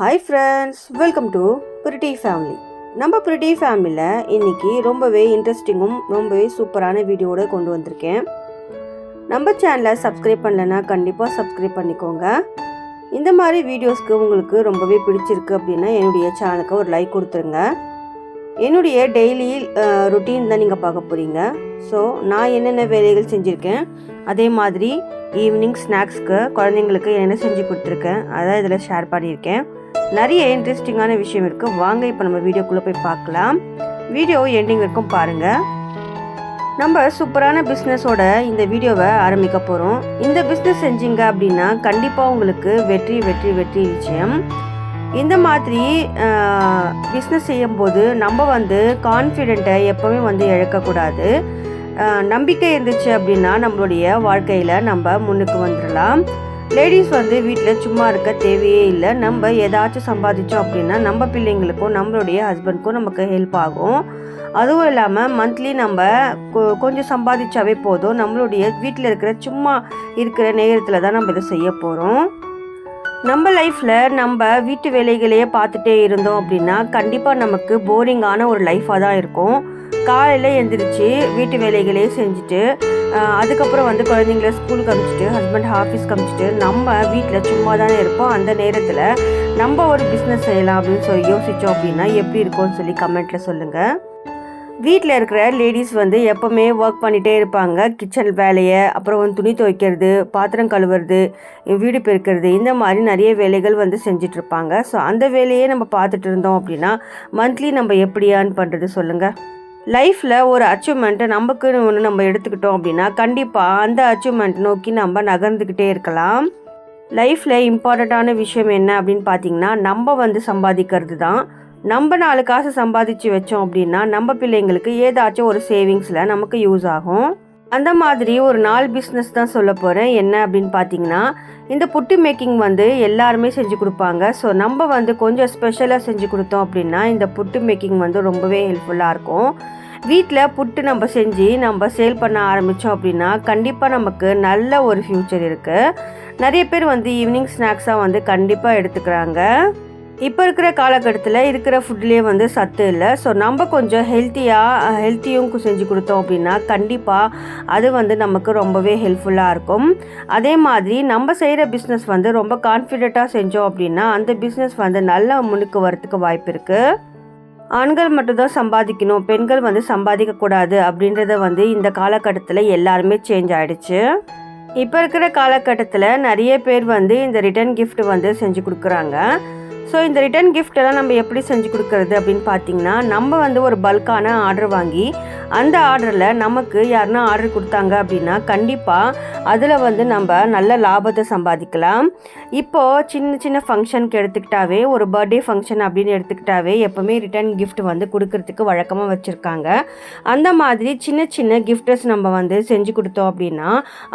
Hi friends welcome to pretty family நம்ம pretty ஃபேமிலியில் இன்றைக்கி ரொம்பவே இன்ட்ரெஸ்டிங்கும் ரொம்பவே சூப்பரான வீடியோட கொண்டு வந்திருக்கேன். நம்ம சேனலை சப்ஸ்கிரைப் பண்ணலைன்னா கண்டிப்பாக சப்ஸ்கிரைப் பண்ணிக்கோங்க. இந்த மாதிரி வீடியோஸ்க்கு உங்களுக்கு ரொம்பவே பிடிச்சிருக்கு அப்படின்னா என்னுடைய சேனலுக்கு ஒரு லைக் கொடுத்துருங்க. என்னுடைய டெய்லி ருட்டீன் தான் நீங்கள் பார்க்க போகிறீங்க ஸோ நான் என்னென்ன வேலைகள் செஞ்சுருக்கேன் அதே மாதிரி ஈவினிங் ஸ்நாக்ஸ்க்கு குழந்தைங்களுக்கு என்னென்ன செஞ்சு கொடுத்துருக்கேன் அதான் இதில் ஷேர் பண்ணியிருக்கேன். நிறைய இன்ட்ரெஸ்டிங்கான விஷயம் இருக்குது வாங்க இப்போ நம்ம வீடியோக்குள்ளே போய் பார்க்கலாம். வீடியோ எண்டிங் வரைக்கும் பாருங்கள் நம்ம சூப்பரான பிஸ்னஸோட இந்த வீடியோவை ஆரம்பிக்க போகிறோம் இந்த பிஸ்னஸ் செஞ்சீங்க அப்படின்னா கண்டிப்பாக உங்களுக்கு வெற்றி வெற்றி வெற்றி நிச்சயம். இந்த மாதிரி பிஸ்னஸ் செய்யும்போது நம்ம வந்து கான்ஃபிடெண்ட்டை எப்போவுமே வந்து இழக்கக்கூடாது. நம்பிக்கை இருந்துச்சு அப்படின்னா நம்மளுடைய வாழ்க்கையில் நம்ம முன்னுக்கு வந்துடலாம் லேடிஸ் வந்து வீட்டில் சும்மா இருக்க தேவையே இல்லை. நம்ம ஏதாச்சும் சம்பாதிச்சோம் அப்படின்னா நம்ம பிள்ளைங்களுக்கும் நம்மளுடைய ஹஸ்பண்ட்க்கும் நமக்கு ஹெல்ப் ஆகும். அதுவும் இல்லாமல் மந்த்லி நம்ம கொ- கொஞ்சம் சம்பாதிச்சாவே போதும். நம்மளுடைய வீட்டில் இருக்கிற சும்மா இருக்கிற நேரத்தில் தான் நம்ம இதை செய்ய போகிறோம் நம்ம லைஃப்பில் நம்ம வீட்டு வேலைகளையே பார்த்துட்டே இருந்தோம் அப்படின்னா கண்டிப்பாக நமக்கு போரிங்கான ஒரு லைஃபாக தான் இருக்கும். காலையில் எழுந்திரிச்சு வீட்டு வேலைகளையே செஞ்சுட்டு அதுக்கப்புறம் வந்து குழந்தைங்கள ஸ்கூலுக்கு அனுப்பிச்சிட்டு ஹஸ்பண்ட் ஆஃபீஸ்க்கு அனுப்பிச்சிட்டு நம்ம வீட்டில் சும்மா தானே இருப்போம். அந்த நேரத்தில் நம்ம ஒரு பிஸ்னஸ் செய்யலாம் அப்படின்னு சொல்லி யோசித்தோம் அப்படின்னா எப்படி இருக்கும்னு சொல்லி கமெண்ட்டில் சொல்லுங்கள் வீட்டில் இருக்கிற லேடிஸ் வந்து எப்போவுமே ஒர்க் பண்ணிகிட்டே இருப்பாங்க. கிச்சன் வேலையை அப்புறம் வந்து துணி துவைக்கிறது பாத்திரம் கழுவுறது வீடு பெருக்கிறது இந்த மாதிரி நிறைய வேலைகள் வந்து செஞ்சிட்ருப்பாங்க ஸோ அந்த வேலையே நம்ம பார்த்துட்டு இருந்தோம் அப்படின்னா மந்த்லி நம்ம எப்படி ஏர்ன் பண்ணுறது சொல்லுங்கள் லைஃப்பில் ஒரு அச்சீவ்மெண்ட்டை நமக்குன்னு ஒன்று நம்ம எடுத்துக்கிட்டோம் அப்படின்னா கண்டிப்பாக அந்த அச்சீவ்மெண்ட் நோக்கி நம்ம நகர்ந்துக்கிட்டே இருக்கலாம். லைஃப்பில் இம்பார்ட்டண்ட்டான விஷயம் என்ன அப்படின்னு பார்த்தீங்கன்னா நம்ம வந்து சம்பாதிக்கிறது தான் நம்ம நாலு காசு சம்பாதிச்சு வச்சோம் அப்படின்னா நம்ம பிள்ளைங்களுக்கு ஏதாச்சும் ஒரு சேவிங்ஸில் நமக்கு யூஸ் ஆகும். அந்த மாதிரி ஒரு நாலு பிஸ்னஸ் தான் சொல்ல போகிறேன் என்ன அப்படின்னு பார்த்தீங்கன்னா இந்த புட்டு மேக்கிங் வந்து எல்லாருமே செஞ்சு கொடுப்பாங்க. ஸோ நம்ம வந்து கொஞ்சம் ஸ்பெஷலாக செஞ்சு கொடுத்தோம் அப்படின்னா இந்த புட்டு மேக்கிங் வந்து ரொம்பவே ஹெல்ப்ஃபுல்லாக இருக்கும். வீட்டில் புட்டு நம்ம செஞ்சு நம்ம சேல் பண்ண ஆரம்பித்தோம் அப்படின்னா கண்டிப்பாக நமக்கு நல்ல ஒரு ஃப்யூச்சர் இருக்குது நிறைய பேர் வந்து ஈவினிங் ஸ்நாக்ஸாக வந்து கண்டிப்பாக எடுத்துக்கிறாங்க. இப்போ இருக்கிற காலகட்டத்தில் இருக்கிற ஃபுட்லேயே வந்து சத்து இல்லை. ஸோ நம்ம கொஞ்சம் ஹெல்த்தியாக ஹெல்த்தியும் செஞ்சு கொடுத்தோம் அப்படின்னா கண்டிப்பாக அது வந்து நமக்கு ரொம்பவே ஹெல்ப்ஃபுல்லாக இருக்கும். அதே மாதிரி நம்ம செய்கிற பிஸ்னஸ் வந்து ரொம்ப கான்ஃபிடெண்ட்டாக செஞ்சோம் அப்படின்னா அந்த பிஸ்னஸ் வந்து நல்லா முன்னுக்கு வரத்துக்கு வாய்ப்பு இருக்குது ஆண்கள் மட்டும்தான் சம்பாதிக்கணும் பெண்கள் வந்து சம்பாதிக்கக்கூடாது அப்படின்றத வந்து இந்த காலகட்டத்தில் எல்லாருமே சேஞ்ச் ஆகிடுச்சு இப்போ இருக்கிற காலகட்டத்தில் நிறைய பேர் வந்து இந்த ரிட்டர்ன் கிஃப்ட் வந்து செஞ்சு கொடுக்குறாங்க. ஸோ இந்த ரிட்டர்ன் எல்லாம் நம்ம எப்படி செஞ்சு கொடுக்கறது அப்படின்னு பார்த்தீங்கன்னா நம்ம வந்து ஒரு பல்கான ஆர்டர் வாங்கி அந்த ஆர்டரில் நமக்கு யாருன்னா ஆர்டர் கொடுத்தாங்க அப்படின்னா கண்டிப்பாக அதில் வந்து நம்ம நல்ல லாபத்தை சம்பாதிக்கலாம். இப்போது சின்ன சின்ன ஃபங்க்ஷனுக்கு எடுத்துக்கிட்டாவே ஒரு பர்த்டே ஃபங்க்ஷன் அப்படின்னு எடுத்துக்கிட்டாவே எப்போவுமே ரிட்டர்ன் கிஃப்ட் வந்து கொடுக்கறதுக்கு வழக்கமாக வச்சுருக்காங்க. அந்த மாதிரி சின்ன சின்ன கிஃப்டஸ் நம்ம வந்து செஞ்சு கொடுத்தோம் அப்படின்னா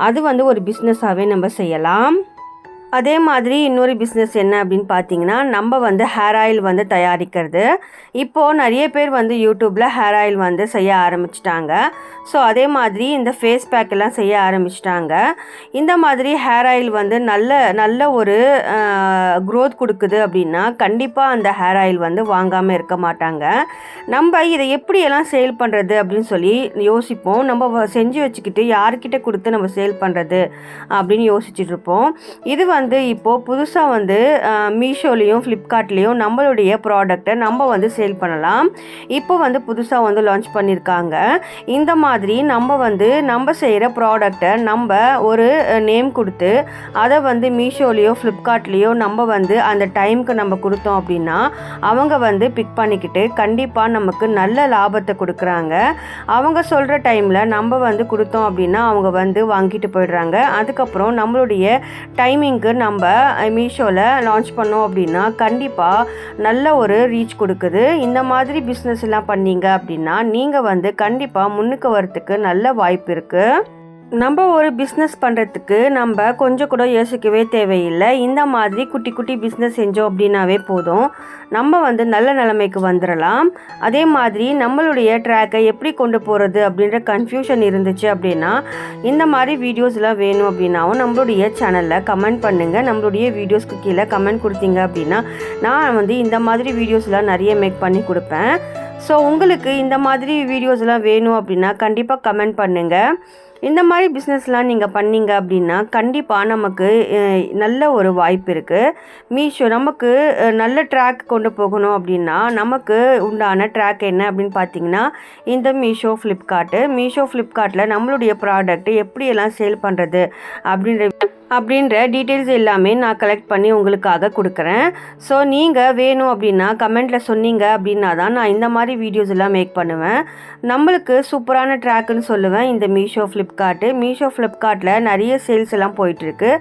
அது வந்து ஒரு பிஸ்னஸாகவே நம்ம செய்யலாம். அதே மாதிரி இன்னொரு பிஸ்னஸ் என்ன அப்படின்னு பார்த்தீங்கன்னா நம்ம வந்து ஹேர் ஆயில் வந்து தயாரிக்கிறது. இப்போது நிறைய பேர் வந்து யூடியூப்பில் ஹேர் ஆயில் வந்து செய்ய ஆரம்பிச்சிட்டாங்க. ஸோ அதே மாதிரி இந்த ஃபேஸ் பேக் எல்லாம் செய்ய ஆரம்பிச்சிட்டாங்க. இந்த மாதிரி ஹேர் ஆயில் வந்து நல்ல நல்ல ஒரு க்ரோத் கொடுக்குது அப்படின்னா கண்டிப்பாக அந்த ஹேர் ஆயில் வந்து வாங்காமல் இருக்க மாட்டாங்க. நம்ம இதை எப்படியெல்லாம் சேல் பண்ணுறது அப்படின்னு சொல்லி யோசிப்போம். நம்ம செஞ்சு வச்சுக்கிட்டு யார்கிட்ட கொடுத்து நம்ம சேல் பண்ணுறது அப்படின்னு யோசிச்சுட்ருப்போம் இது வந்து வந்து இப்போது புதுசாக வந்து மீஷோலேயும் ஃப்ளிப்கார்ட்லேயும் நம்மளுடைய ப்ராடக்டை நம்ம வந்து சேல் பண்ணலாம். இப்போ வந்து புதுசாக வந்து லான்ச் பண்ணியிருக்காங்க இந்த மாதிரி நம்ம வந்து நம்ம செய்கிற ப்ராடக்டை நம்ம ஒரு நேம் கொடுத்து அதை வந்து மீஷோலேயோ ஃப்ளிப்கார்ட்லேயோ நம்ம வந்து அந்த டைம்க்கு நம்ம கொடுத்தோம் அப்படின்னா அவங்க வந்து பிக் பண்ணிக்கிட்டு கண்டிப்பாக நமக்கு நல்ல லாபத்தை கொடுக்குறாங்க. அவங்க சொல்கிற டைமில் நம்ம வந்து கொடுத்தோம் அப்படின்னா அவங்க வந்து வாங்கிட்டு போயிடுறாங்க. அதுக்கப்புறம் நம்மளுடைய டைமிங்க்கு நம்ம மீஷோவில் லான்ச் பண்ணோம் அப்படின்னா கண்டிப்பாக நல்ல ஒரு ரீச் கொடுக்குது. இந்த மாதிரி பிஸ்னஸ் எல்லாம் பண்ணீங்க அப்படின்னா நீங்கள் வந்து கண்டிப்பாக முன்னுக்கு வரத்துக்கு நல்ல வாய்ப்பு இருக்குது நம்ம ஒரு பிஸ்னஸ் பண்ணுறதுக்கு நம்ம கொஞ்சம் கூட யோசிக்கவே தேவையில்லை. இந்த மாதிரி குட்டி குட்டி பிஸ்னஸ் செஞ்சோம் அப்படின்னாவே போதும். நம்ம வந்து நல்ல நிலைமைக்கு வந்துடலாம் அதே மாதிரி நம்மளுடைய ட்ராக்கை எப்படி கொண்டு போகிறது அப்படின்ற கன்ஃபியூஷன் இருந்துச்சு அப்படின்னா இந்த மாதிரி வீடியோஸ்லாம் வேணும் அப்படின்னாவும் நம்மளுடைய சேனலில் கமெண்ட் பண்ணுங்கள் நம்மளுடைய வீடியோஸ்க்கு கீழே கமெண்ட் கொடுத்தீங்க அப்படின்னா நான் வந்து இந்த மாதிரி வீடியோஸ்லாம் நிறைய மேக் பண்ணி கொடுப்பேன். ஸோ உங்களுக்கு இந்த மாதிரி வீடியோஸ்லாம் வேணும் அப்படின்னா கண்டிப்பாக கமெண்ட் பண்ணுங்கள் இந்த மாதிரி பிஸ்னஸ்லாம் நீங்கள் பண்ணீங்க அப்படின்னா கண்டிப்பாக நமக்கு நல்ல ஒரு வாய்ப்பு இருக்குது மீஷோ நமக்கு நல்ல ட்ராக் கொண்டு போகணும் அப்படின்னா நமக்கு உண்டான ட்ராக் என்ன அப்படின்னு பார்த்தீங்கன்னா இந்த மீஷோ ஃப்ளிப்கார்ட்டு மீஷோ ஃப்ளிப்கார்ட்டில் நம்மளுடைய ப்ராடக்ட் எப்படியெல்லாம் சேல் பண்ணுறது அப்படின்ற அப்படின்ற டீட்டெயில்ஸ் எல்லாமே நான் கலெக்ட் பண்ணி உங்களுக்காக கொடுக்குறேன். ஸோ நீங்கள் வேணும் அப்படின்னா கமெண்ட்டில் சொன்னீங்க அப்படின்னா தான் நான் இந்த மாதிரி வீடியோஸ் எல்லாம் மேக் பண்ணுவேன். நம்மளுக்கு சூப்பரான ட்ராக்குன்னு சொல்லுவேன். இந்த மீஷோ ஃப்ளிப்கார்ட்டு மீஷோ ஃப்ளிப்கார்ட்டில் நிறைய சேல்ஸ் எல்லாம் போயிட்டுருக்கு.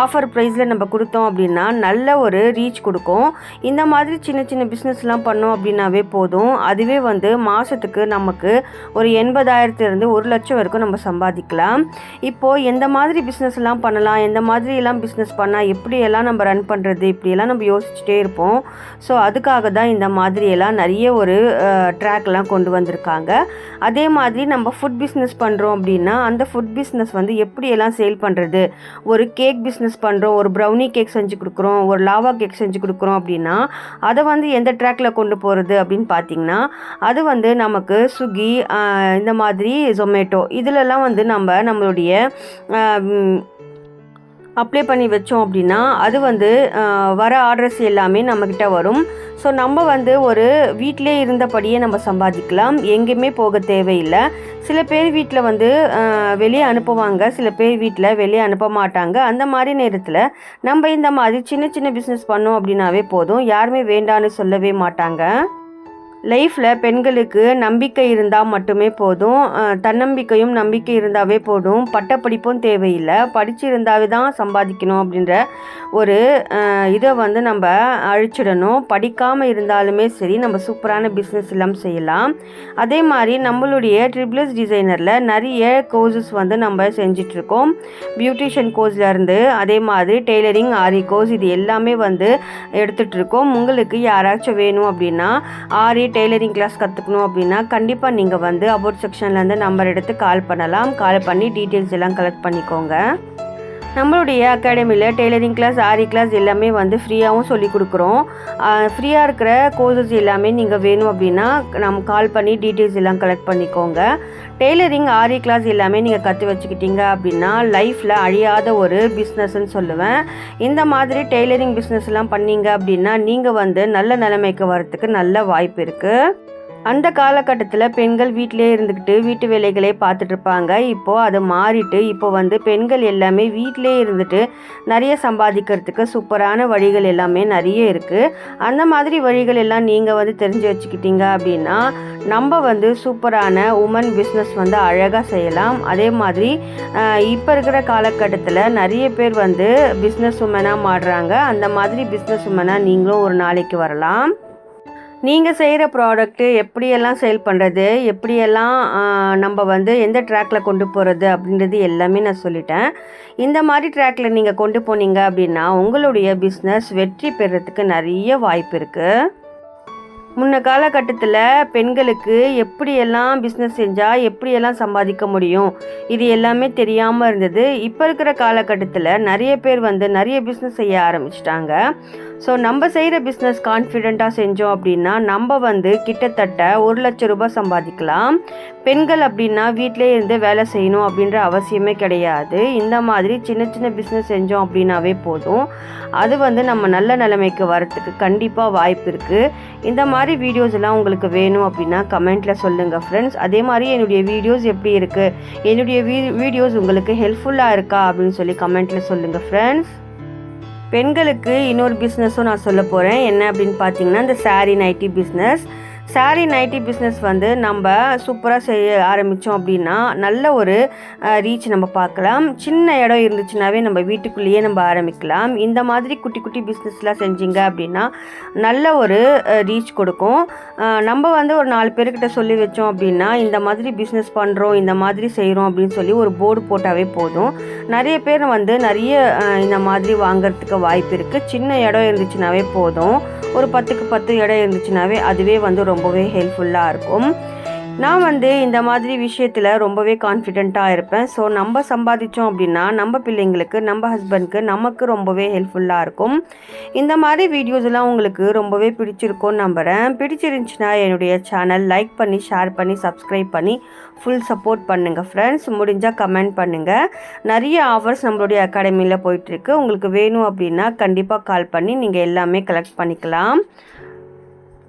ஆஃபர் ப்ரைஸில் நம்ம கொடுத்தோம் அப்படின்னா நல்ல ஒரு ரீச் கொடுக்கும். இந்த மாதிரி சின்ன சின்ன பிஸ்னஸ்லாம் பண்ணோம் அப்படின்னாவே போதும். அதுவே வந்து மாதத்துக்கு நமக்கு ஒரு எண்பதாயிரத்துலேருந்து ஒரு லட்சம் வரைக்கும் நம்ம சம்பாதிக்கலாம். இப்போது எந்த மாதிரி பிஸ்னஸ்லாம் பண்ணலாம்? எந்த மாதிரிலாம் பிஸ்னஸ் பண்ணால் எப்படியெல்லாம் நம்ம ரன் பண்ணுறது இப்படியெல்லாம் நம்ம யோசிச்சுட்டே இருப்போம். ஸோ அதுக்காக தான் இந்த மாதிரியெல்லாம் நிறைய ஒரு ட்ராக்லாம் கொண்டு வந்திருக்காங்க. அதே மாதிரி நம்ம ஃபுட் பிஸ்னஸ் பண்ணுறோம் அப்படின்னா அந்த ஃபுட் பிஸ்னஸ் வந்து எப்படியெல்லாம் சேல் பண்ணுறது ஒரு கேக் பிஸ்னஸ் பண்ணுறோம் ஒரு ப்ரௌனி கேக் செஞ்சு கொடுக்குறோம் ஒரு லாவா கேக் செஞ்சு கொடுக்குறோம் அப்படின்னா அதை வந்து எந்த ட்ராக்ல கொண்டு போகிறது அப்படின்னு பார்த்தீங்கன்னா அது வந்து நமக்கு ஸ்விக்கி இந்த மாதிரி ஜொமேட்டோ இதிலெல்லாம் வந்து நம்ம நம்மளுடைய அப்ளை பண்ணி வச்சோம் அப்படின்னா அது வந்து வர ஆர்டர்ஸ் எல்லாமே நம்மக்கிட்ட வரும். ஸோ நம்ம வந்து ஒரு வீட்டிலே இருந்தபடியே நம்ம சம்பாதிக்கலாம். எங்கேயுமே போக தேவையில்லை. சில பேர் வீட்டில் வந்து வெளியே அனுப்புவாங்க. சில பேர் வீட்டில் வெளியே அனுப்ப மாட்டாங்க. அந்த மாதிரி நேரத்தில் நம்ம இந்த மாதிரி சின்ன சின்ன பிஸ்னஸ் பண்ணோம் அப்படின்னாவே போதும். யாருமே வேண்டான்னு சொல்லவே மாட்டாங்க. லைஃப்பில் பெண்களுக்கு நம்பிக்கை இருந்தால் மட்டுமே போதும். தன்னம்பிக்கையும் நம்பிக்கை இருந்தாவே போதும். பட்டப்படிப்பும் தேவையில்லை. படிச்சிருந்தாவே தான் சம்பாதிக்கணும் அப்படின்ற ஒரு இதை வந்து நம்ம அழிச்சிடணும். படிக்காமல் இருந்தாலுமே சரி நம்ம சூப்பரான பிஸ்னஸ் எல்லாம் செய்யலாம். அதே மாதிரி நம்மளுடைய ட்ரிபிள்ஸ் டிசைனரில் நிறைய கோர்சஸ் வந்து நம்ம செஞ்சிட்ருக்கோம். பியூட்டிஷியன் கோர்ஸ்லேருந்து அதே மாதிரி டெய்லரிங் ஆரி கோர்ஸ் இது எல்லாமே வந்து எடுத்துகிட்ருக்கோம் உங்களுக்கு யாராச்சும் வேணும் அப்படின்னா ஆரி டெய்லரிங் கிளாஸ் கற்றுக்கணும் அப்படின்னா கண்டிப்பாக நீங்கள் வந்து அபோட் செக்ஷன்லேருந்து நம்பர் எடுத்து கால் பண்ணலாம். கால் பண்ணி டீட்டெயில்ஸ் எல்லாம் கலெக்ட் பண்ணிக்கோங்க. நம்மளுடைய அகாடமியில் டெய்லரிங் கிளாஸ் ஆரி கிளாஸ் எல்லாமே வந்து ஃப்ரீயாகவும் சொல்லி கொடுக்குறோம். ஃப்ரீயாக இருக்கிற கோர்சஸ் எல்லாமே நீங்கள் வேணும் அப்படின்னா நம்ம கால் பண்ணி டீட்டெயில்ஸ் எல்லாம் கலெக்ட் பண்ணிக்கோங்க. டெய்லரிங் ஆரி கிளாஸ் எல்லாமே நீங்கள் கற்று வச்சுக்கிட்டீங்க அப்படின்னா லைஃப்பில் அழியாத ஒரு பிஸ்னஸ்ன்னு சொல்லுவேன். இந்த மாதிரி டெய்லரிங் பிஸ்னஸ்லாம் பண்ணீங்க அப்படின்னா நீங்கள் வந்து நல்ல நிலைமைக்கு வரத்துக்கு நல்ல வாய்ப்பு இருக்குது அந்த காலகட்டத்தில் பெண்கள் வீட்டிலே இருந்துக்கிட்டு வீட்டு வேலைகளே பார்த்துட்டு இருப்பாங்க. இப்போது அது மாறிட்டு இப்போ வந்து பெண்கள் எல்லாமே வீட்டிலே இருந்துட்டு நிறைய சம்பாதிக்கிறதுக்கு சூப்பரான வழிகள் எல்லாமே நிறைய இருக்குது அந்த மாதிரி வழிகள் எல்லாம் நீங்கள் வந்து தெரிஞ்சு வச்சுக்கிட்டீங்க அப்படின்னா நம்ம வந்து சூப்பரான உமன் பிஸ்னஸ் வந்து அழகாக செய்யலாம். அதே மாதிரி இப்போ இருக்கிற காலகட்டத்தில் நிறைய பேர் வந்து பிஸ்னஸ் உமனாக மாடுறாங்க அந்த மாதிரி பிஸ்னஸ் உமனாக நீங்களும் ஒரு நாளைக்கு வரலாம். நீங்கள் செய்கிற ப்ராடக்ட்டு எப்படியெல்லாம் சேல் பண்ணுறது எப்படியெல்லாம் நம்ம வந்து எந்த ட்ராக்ல கொண்டு போகிறது அப்படின்றது எல்லாமே நான் சொல்லிட்டேன். இந்த மாதிரி ட்ராக்ல நீங்கள் கொண்டு போனீங்க அப்படின்னா உங்களுடைய பிஸ்னஸ் வெற்றி பெறத்துக்கு நிறைய வாய்ப்பு இருக்குது முன்ன காலகட்டத்தில் பெண்களுக்கு எப்படியெல்லாம் பிஸ்னஸ் செஞ்சால் எப்படியெல்லாம் சம்பாதிக்க முடியும்? இது எல்லாமே தெரியாமல் இருந்தது. இப்போ இருக்கிற காலகட்டத்தில் நிறைய பேர் வந்து நிறைய பிஸ்னஸ் செய்ய ஆரம்பிச்சிட்டாங்க. ஸோ நம்ம செய்கிற பிஸ்னஸ் கான்ஃபிடெண்ட்டாக செஞ்சோம் அப்படின்னா நம்ம வந்து கிட்டத்தட்ட ஒரு லட்ச ரூபாய் சம்பாதிக்கலாம். பெண்கள் அப்படின்னா வீட்டிலே இருந்து வேலை செய்யணும் அப்படின்ற அவசியமே கிடையாது. இந்த மாதிரி சின்ன சின்ன பிஸ்னஸ் செஞ்சோம் அப்படின்னாவே போதும். அது வந்து நம்ம நல்ல நிலைமைக்கு வரத்துக்கு கண்டிப்பாக வாய்ப்பு இருக்குது இந்த மாதிரி வீடியோஸ் எல்லாம் உங்களுக்கு வேணும் அப்படின்னா கமெண்ட்டில் சொல்லுங்கள் ஃப்ரெண்ட்ஸ் அதே மாதிரி என்னுடைய வீடியோஸ் எப்படி இருக்குது என்னுடைய வீ வீடியோஸ் உங்களுக்கு ஹெல்ப்ஃபுல்லாக இருக்கா அப்படின்னு சொல்லி கமெண்ட்டில் சொல்லுங்கள் ஃப்ரெண்ட்ஸ் பெண்களுக்கு இன்னொரு பிஸ்னஸும் நான் சொல்ல போகிறேன் என்ன அப்படின்னு பார்த்தீங்கன்னா இந்த sari nighty business saree nighty business வந்து நம்ம சூப்பராக செய்ய ஆரம்பித்தோம் அப்படின்னா நல்ல ஒரு ரீச் நம்ம பார்க்கலாம். சின்ன இடம் இருந்துச்சுனாவே நம்ம வீட்டுக்குள்ளேயே நம்ம ஆரம்பிக்கலாம். இந்த மாதிரி குட்டி குட்டி பிஸ்னஸ்லாம் செஞ்சீங்க அப்படின்னா நல்ல ஒரு ரீச் கொடுக்கும். நம்ம வந்து ஒரு நாலு பேர்கிட்ட சொல்லி வச்சோம் அப்படின்னா இந்த மாதிரி பிஸ்னஸ் பண்ணுறோம் இந்த மாதிரி செய்கிறோம் அப்படின்னு சொல்லி ஒரு போர்டு போட்டாவே போதும். நிறைய பேர் வந்து நிறைய இந்த மாதிரி வாங்கிறதுக்கு வாய்ப்பு இருக்குது சின்ன இடம் இருந்துச்சுனாவே போதும். ஒரு பத்துக்கு பத்து இடம் இருந்துச்சுனாவே அதுவே வந்து ரொம்ப ரொம்பவே ஹெல்ப்ஃபுல்லாக இருக்கும். நான் வந்து இந்த மாதிரி விஷயத்தில் ரொம்பவே கான்ஃபிடெண்ட்டாக இருப்பேன். ஸோ நம்ம சம்பாதிச்சோம் அப்படின்னா நம்ம பிள்ளைங்களுக்கு நம்ம ஹஸ்பண்ட்க்கு நமக்கு ரொம்பவே ஹெல்ப்ஃபுல்லாக இருக்கும். இந்த மாதிரி வீடியோஸ்லாம் உங்களுக்கு ரொம்பவே பிடிச்சிருக்கும்னு நம்புகிறேன் பிடிச்சிருந்துச்சுன்னா என்னுடைய சேனல் லைக் பண்ணி ஷேர் பண்ணி சப்ஸ்கிரைப் பண்ணி ஃபுல் சப்போர்ட் பண்ணுங்கள் ஃப்ரெண்ட்ஸ் முடிஞ்சால் கமெண்ட் பண்ணுங்கள் நிறைய ஆஃபர்ஸ் நம்மளுடைய அகாடமியில் போயிட்டுருக்கு உங்களுக்கு வேணும் அப்படின்னா கண்டிப்பாக கால் பண்ணி நீங்கள் எல்லாமே கலெக்ட் பண்ணிக்கலாம்.